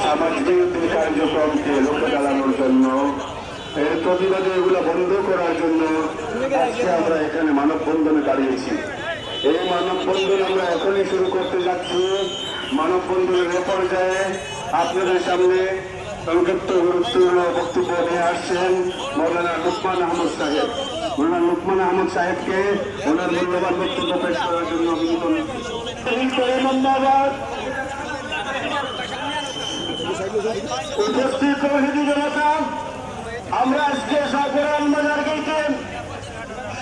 সামাজিক কার্যক্রমকে রুখে দাঁড়ানোর জন্য এর প্রতিবাদে এগুলো বন্ধ করার জন্য আমরা এখানে মানববন্ধনে দাঁড়িয়েছি। এই মানববন্ধন আমরা এখনই শুরু করতে যাচ্ছি। মানববন্ধনের এ পর্যায়ে আপনাদের সামনে সংক্ষিপ্ত গুরুত্বপূর্ণ বক্তব্য নিয়ে আসছেন মৌলানা লুকমান আহমদ সাহেব। মৌলানা লুকমান আহমদ সাহেবকে ওনার মূল্যবান বক্তব্য পেশ করার জন্য অভিনন্দন। উপস্থিত প্রতিনিধি জনতা আমরা আজকে সাগরান বাজার গেটে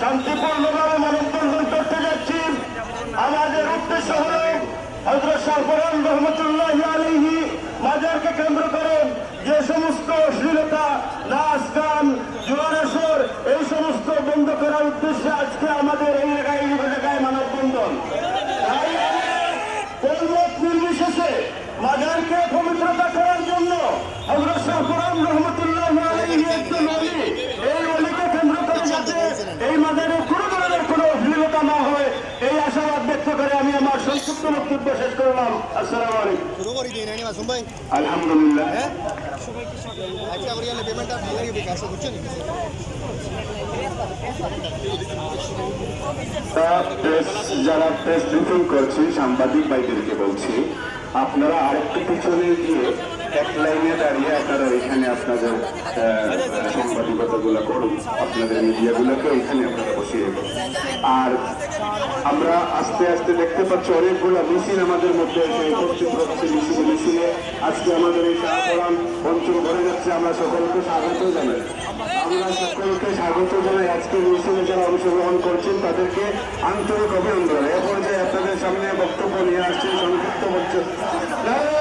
শান্তিপূর্ণভাবে মানববন্ধন করতে যাচ্ছি। আমাদের উদ্দেশ্য হল হজরত সাগরান রহমতুল্লাহ আলহি মাজারকে কেন্দ্র করে যে সমস্ত অশ্লীলতা, নাচ, গান জোয়ারেশ্বর এই সমস্ত বন্ধ করার উদ্দেশ্যে আজকে আমাদের এই এলাকায় এই এলাকায় মানববন্ধন। তাই কোন নির্বিশেষে মাজারকে পবিত্রতা করার জন্য হজরত শাহপুরাম রহমতুল্লাহ আলাইহি একজন অলি এই অলিকে কেন্দ্র করে যাতে এই মাজারে কোনো ধরনের কোনো অশ্লীলতা না হয় এই আশাবাদ ব্যক্ত করে আমি আমার সংক্ষিপ্ত বক্তব্য শেষ করলাম। আসসালামু আলাইকুম। আলহামদুলিল্লাহ। বিকাশ বুঝছেন যারা প্রেস ব্রিফিং করছি সাংবাদিক ভাইদেরকে বলছি আপনারা আরেকটু পিছনে গিয়ে এক লাইনে দাঁড়িয়ে আপনারা এখানে আপনাদের সাংবাদিকতাগুলো করুন, আপনাদের মিডিয়াগুলোকে এখানে আপনারা বসিয়ে আর আমরা আস্তে আস্তে দেখতে পাচ্ছি অনেকগুলো মিছিল আমাদের মধ্যে এসে উপস্থিত হচ্ছে আজকে আমাদের এই শাহপুরান অঞ্চল ভরে যাচ্ছে, আমরা সকলকে স্বাগত জানাই। আমরা সকলকে স্বাগত জানাই। আজকে মিছিলে যারা অংশগ্রহণ করছেন, তাদেরকে আন্তরিক অভিনন্দন। এ পর্যায়ে আপনাদের সামনে বক্তব্য নিয়ে আসছেন সংক্ষিপ্ত বক্তব্য। এ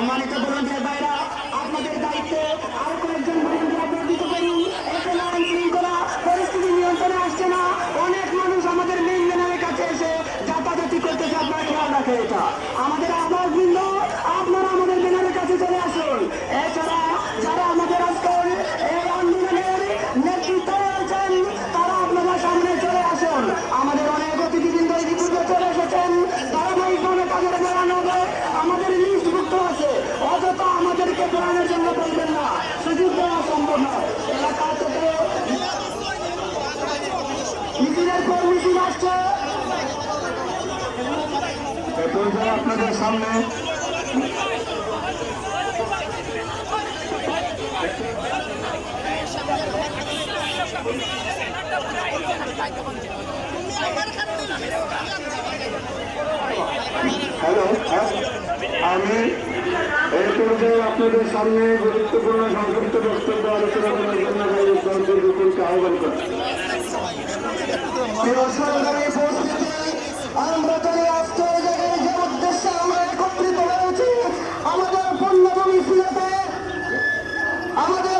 সম্মানিত সামনে হ্যালো হ্যাঁ আমি এই আপনাদের সামনে গুরুত্বপূর্ণ সংক্ষিপ্ত বক্তব্য আলোচনা করার জন্য বিপুলকে আহ্বান করছি। আমরা জানি আমাদের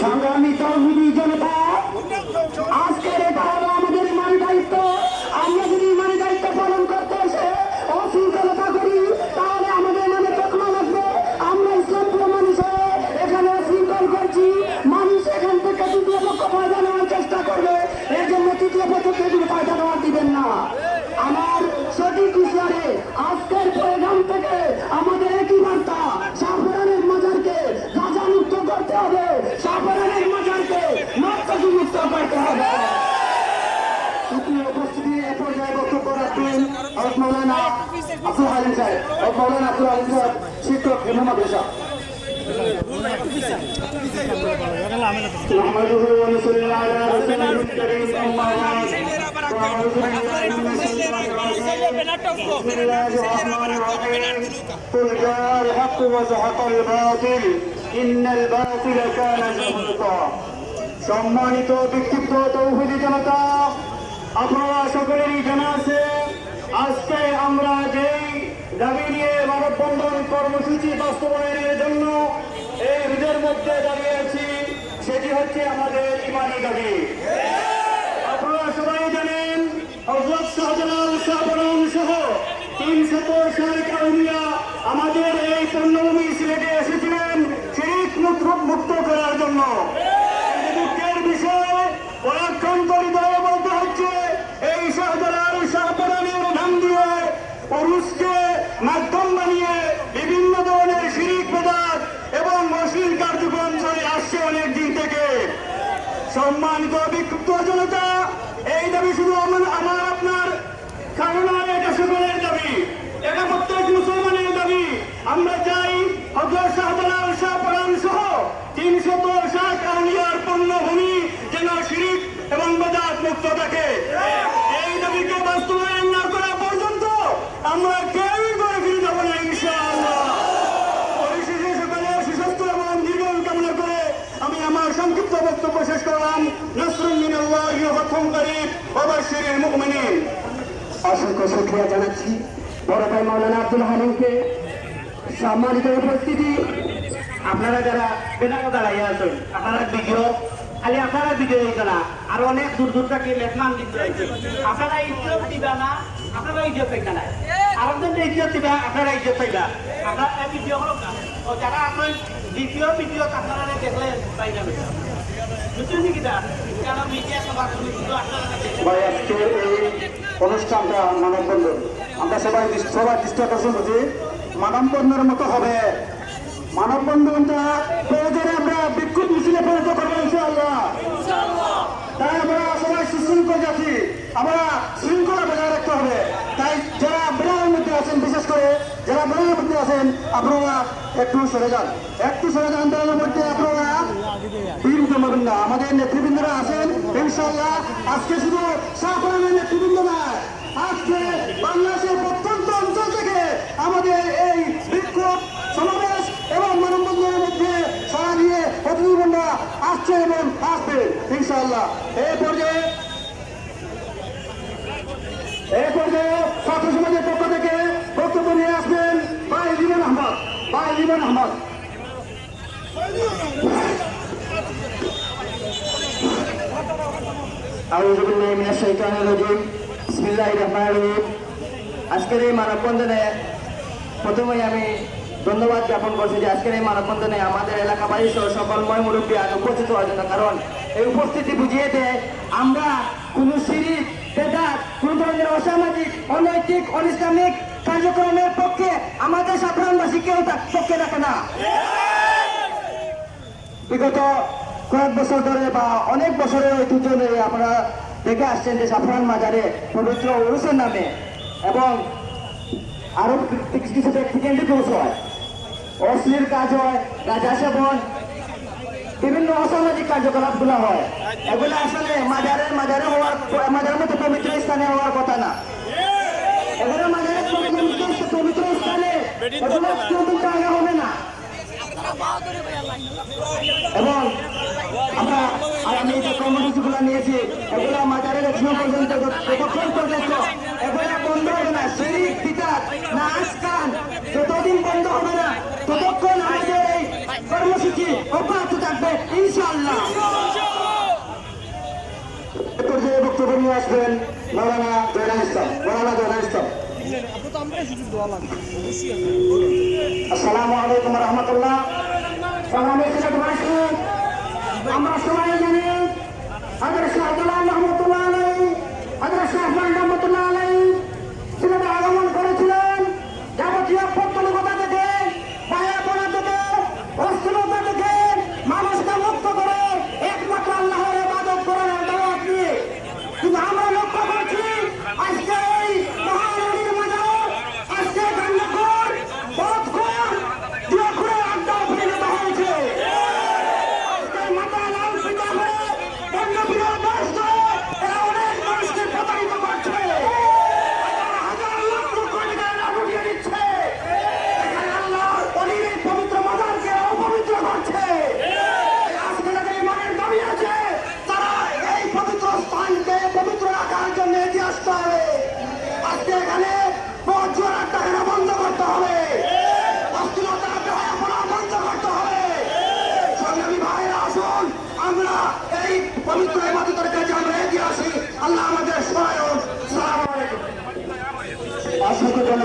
সংগ্রামী তৌহিদি জনতা, আজকের এটা হলো আমাদের ইমানি দায়িত্ব আমরা যদি ইমানি দায়িত্ব পালন করতে এসে অশৃঙ্খলতা করি রাখবেন হজরত মৌলানা আব্দুল হালিম সাহেব হজরত মৌলানা আব্দুল হালিম সাহেব শিক্ষক হিমু মাদ্রাসা نحمده ونصلي على رسوله الكريم أما بعد فأعوذ بالله من الشيطان الرجيم بسم الله الرحمن الرحيم قل جاء الحق وزهق الباطل إن الباطل كان زهوقا সম্মানিত বিক্ষিপ্ত তৌহিদি জনতা আপনারা সকলেরই জানা আছে আজকে আমরা যেই দাবি নিয়ে মানববন্ধন কর্মসূচি বাস্তবায়নের জন্য এই হৃদের মধ্যে দাঁড়িয়েছি সেটি হচ্ছে আমাদের ইমানি দাবি। আপনারা সবাই জানেন, হজরত শাহজালাল শাহবরম সহ তিন শত আউলিয়া আমাদের এই পণ্যভূমি সিলেটে এসেছিলেন শিরিক মুক্ত করার জন্য। মাধ্যম বানিয়ে বিভিন্ন ধরনের শিরিক বেদাত এবং অশ্লীল কার্যক্রম চলে আসছে অনেক দিন থেকে। সম্মানিত বিক্ষুব্ধ জনতা, এই দাবি শুধু আমার আমার, আপনার কারণ এটা সকলের দাবি। এটা প্রত্যেক মুসলমানের দাবি। আমরা চাই হজরত শাহজালাল শাহ সহ তিনশত ষাট আউলিয়ার পণ্যভূমি যেন শিরিক এবং বেদাত মুক্ত থাকে এই দাবিকে বাস্তবায়ন না করা পর্যন্ত আমরা কেউই করে ফিরে যাব না ইনশাআল্লাহ পরিশেষে সকলের সুস্বাস্থ্য এবং দীর্ঘায়ু কামনা করে আমি আমার সংক্ষিপ্ত বক্তব্য শেষ করলাম। অসংখ্য শুকরিয়া জানাচ্ছি। বড় ভাই মাওলানা আব্দুল হালিমকে সম্মানিত উপস্থিতি। আপনারা যারা বেদাঙ্গ দাঁড়াইয়া আছেন, আপনারা ভিডিও, খালি আপনারা ভিডিও দিতে না, আর অনেক দূর দূর থেকে মেহমান দিতে আপনারা ইজ্জত দিবা না, আপনারা ইজ্জত পাইবা না। আরেকজন ইজ্জত দিবা, আপনারা ইজ্জত পাইবা। আপনারা ভিডিও করো না। ও যারা আপনার দ্বিতীয় ভিডিও আপনারা দেখলে পাই যাবে। বুঝছেন কি কারণ মিডিয়া সবার ভাই, আজকে এই অনুষ্ঠানটা মানববন্ধন আমরা সবাই সবাই দৃষ্টি আকর্ষণ করছি মানববন্ধনের সুশৃঙ্খল যাচ্ছি আমরা শৃঙ্খলা বজায় রাখতে হবে। তাই যারা বিড়ালের মধ্যে আছেন, বিশেষ করে যারা বিড়ালের মধ্যে আছেন, আপনারা একটু সরে যান। একটু সরে যান বিড়ালের মধ্যে আপনারা বীর জমাবেন না। আমাদের নেতৃবৃন্দরা আছেন ইনশাল্লাহ আজকে শুধু সাফারের নেতৃবৃন্দ নয়, আজকে বাংলাদেশের প্রত্যন্ত অঞ্চল থেকে আমাদের এই বিক্ষোভ সমাবেশ এবং মানববন্ধনের মধ্যে সারা দিয়ে প্রতিনিধিবৃন্দরা আসছে এবং আসবে ইনশাল্লাহ এই পর্যায়ে থেকে আজকের এই মানববন্ধনে প্রথমেই আমি ধন্যবাদ জ্ঞাপন করছি যে আজকের এই মানববন্ধনে আমাদের এলাকাবাসী সহ সকল ময় মুরব্বী আজ উপস্থিত হওয়ার জন্য। কারণ এই উপস্থিতি বুঝিয়ে দেয় আমরা কোন বেদাত কোন ধরনের অসামাজিক, অনৈতিক, অনিসলামিক কার্যক্রমের পক্ষে আমাদের সাধারণবাসী কেউ তার পক্ষে রাখে না। বিগত কয়েক বছর ধরে বা অনেক বছরের ঐতিহ্য ধরে আপনারা দেখে আসছেন যে সাফরান মাজারে পবিত্র উরুসের নামে এবং আরও কিছু ব্যক্তিকেন্দ্রিক উরুস হয়। অশ্লীল কাজ হয়, রাজা সেবন বিভিন্ন অসামাজিক কার্যকলাপগুলো হয়। এগুলো আসলে মাজারের, মাজারে হওয়ার, মাজারের মতো পবিত্র স্থানে হওয়ার কথা না। এগুলো মাজারের পবিত্র স্থানে আগে হবে না। এবং আমরা আর আমি যে কর্মসূচিগুলো নিয়েছি, এগুলো মাজারের এখনও পর্যন্ত যতক্ষণ পর্যন্ত এগুলো বন্ধ হবে না। শরীর পিতার নাচ গান যতদিন বন্ধ হবে না ততক্ষণ আমাদের এই কর্মসূচি অব্যাহত থাকবে ইনশাআল্লাহ এ পর্যায়ে বক্তব্য নিয়ে আসবেন মৌলানা জয়না ইসলাম মৌলানা জয়না ইসলাম। আসসালামু আলাইকুম রহমতুল্লাহ। আমরা সবাই জানি হাজার শাহজালাল রহমতুল্লাহ আলাই হাজার শাহজান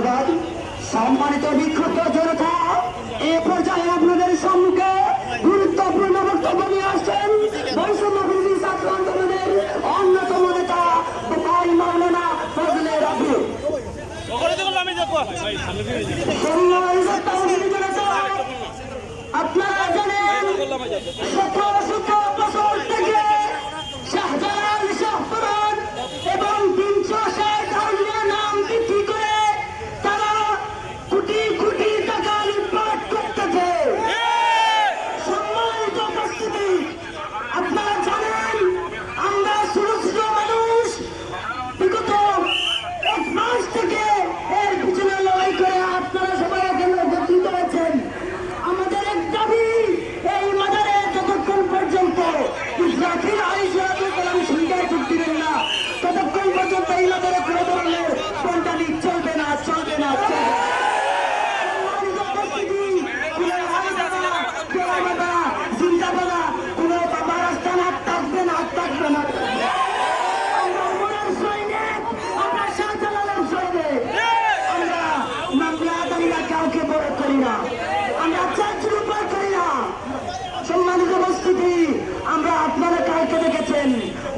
ধন্যবাদ। সম্মানিত বিক্ষুব্ধ জনতা, এ পর্যায়ে আপনাদের সম্মুখে গুরুত্বপূর্ণ বক্তব্য নিয়ে আসছেন বৈষম্য বিরোধী ছাত্র আন্দোলনের অন্যতম নেতা বোকাই মাওলানা ফজলে রাবি আপনারা জানেন, সতেরো সতেরো বছর থেকে উপস্থিতি আমরা আপনারা কালকে দেখেছেন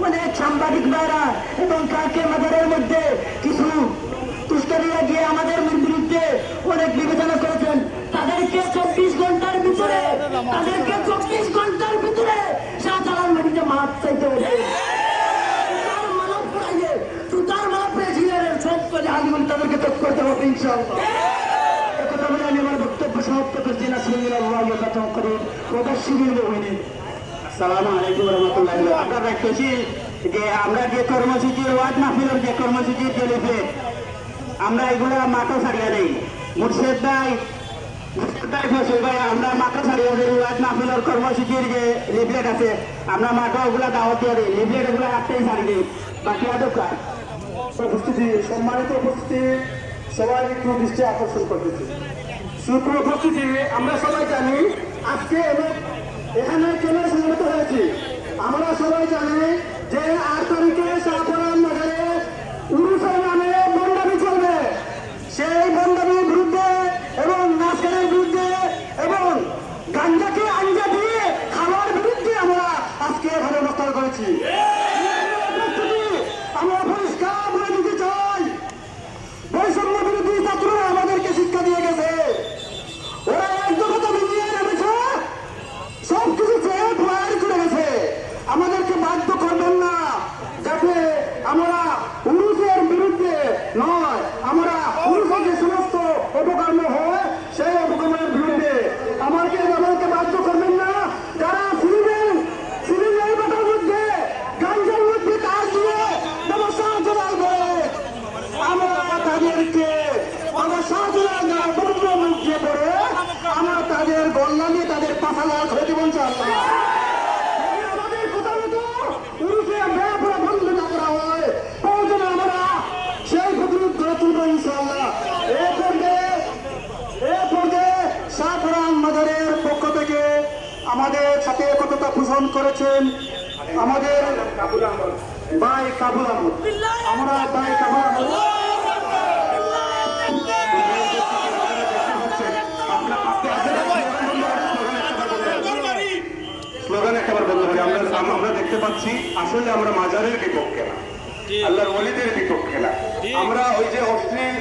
অনেক সাংবাদিক ভাইরা এবং কালকে মাজারের মধ্যে কিছু তুষ্করীরা গিয়ে আমাদের বিরুদ্ধে অনেক বিবেচনা করেছেন তাদেরকে চব্বিশ ঘণ্টার ভিতরে তাদেরকে চব্বিশ ঘণ্টার ভিতরে শাহজালাল মাটিতে মাছ চাইতে হবে তাদেরকে তক করতে হবে ইনশাআল্লাহ একথা বলে আমি আমার বক্তব্য সমাপ্ত করছি না সুন্দর আল্লাহ কথা করে শিবির বহিনী সালাম আলাইকুম রহমতুল্লাহ। আমরা দেখতেছি যে আমরা যে কর্মসূচি ওয়াজ মাহফিলের যে কর্মসূচির যে আমরা এগুলো মাথা ছাড়িয়ে নেই মুর্শেদ ভাই মুর্শেদ ফসল ভাই আমরা মাথা ছাড়িয়ে দেই ওয়াজ মাহফিলের কর্মসূচির যে লিফলেট আছে। আমরা মাঠে ওগুলা দাওয়াত দিয়ে দিই। লিফলেট ওগুলা রাখতেই ছাড়ি দিই। বাকি আদকার উপস্থিতি সম্মানিত উপস্থিতি সবাই একটু দৃষ্টি আকর্ষণ করতেছি। সুপ্র উপস্থিতি আমরা সবাই জানি আজকে এখানে কেন সমবেত হয়েছি। আমরা সবাই জানি যে আট তারিখে শাহপুরান নগরে উরুসের নামে বন্ডামি চলবে সেই বন্ডামির বিরুদ্ধে এবং নাচগানের বিরুদ্ধে এবং গাঞ্জাকে আঞ্জা দিয়ে খাওয়ার বিরুদ্ধে আমরা আজকে এখানে অনুষ্ঠান করেছি উপস্থিতি, আমরা পরিষ্কার বলে দিতে চাই বৈষম্য বিরোধী ছাত্ররা আমাদেরকে শিক্ষা দিয়ে গেছে ওরা একদমতা মিলিয়ে নেমেছে সব কিছু চেয়ে প্রয়ার করে গেছে আমাদেরকে বাধ্য করবেন না যাতে আমরা পুরুষের বিরুদ্ধে নয় আমরা পুরুষের যে সমস্ত অপকর্ম হয় সেই অপকর্মের বিরুদ্ধে আমাকে আমাদেরকে বাধ্য করবেন না যারা ফিরবেন সিলিন্ডার বাটার মধ্যে গাঞ্জার মধ্যে তার দিয়ে ব্যবসা জোগাড় করে আমরা তাদেরকে আমরা সাহায্য বন্ধ মুখে পড়ে আমরা তাদের গল্লা নিয়ে তাদের পাশালাল করে দেবো ইনশাআল্লাহ। যদি আমাদের কথা মতো পুরুষে ব্যাপারে বন্ধ না করা হয় প্রয়োজনে আমরা সেই প্রতিরোধ করে তুলবো ইনশাআল্লাহ এ পর্যায়ে এ পর্যায়ে সাফরান মাদারের পক্ষ থেকে আমাদের সাথে একতা পোষণ করেছেন আমাদের ভাই কাবুল আহমদ। আমরা কাবুল আহমদ। স্লোগান একবার বন্ধ করি আমরা আমরা দেখতে পাচ্ছি আসলে আমরা মাজারের বিপক্ষে না। আল্লাহর বিপক্ষে না। আমরা ওই যে অশ্লীল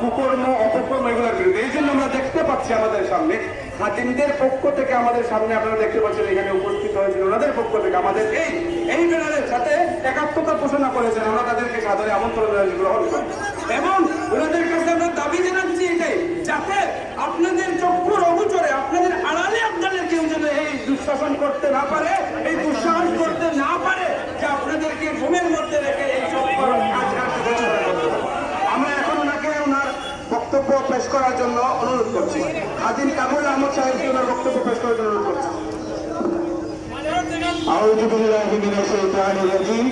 কুকর্ম অপকর্ম এগুলোর বিরুদ্ধে এই জন্য আমরা দেখতে পাচ্ছি আমাদের সামনে হাতিমদের পক্ষ থেকে আমাদের সামনে আপনারা দেখতে পাচ্ছেন এখানে উপস্থিত হয়েছিল ওনাদের পক্ষ থেকে আমাদের এই এই ব্যানারের সাথে একাত্মতা ঘোষণা করেছেন। আমরা তাদেরকে সাদরে আমন্ত্রণ গ্রহণ করি। এবং ওনাদের কাছে আমরা দাবি জানাচ্ছি এটাই, যাতে আপনাদের চক্ষুর অগোচরে আপনাদের আড়ালে আপনাদের কেউ যেন এই দুঃশাসন করতে না পারে, এই দুঃসাহস করতে না পারে, যে আপনাদেরকে ঘুমের মধ্যে রেখে এই সব কাজ কাজে ঘোষণা করতে হবে। আমরা এখন ওনাকে ওনার বক্তব্য পেশ করার জন্য অনুরোধ করছি হাজির কাবুল আহমদ সাহেবকে ওনার বক্তব্য পেশ করার জন্য অনুরোধ করছি أعوذ بالله من الشيطان الرجيم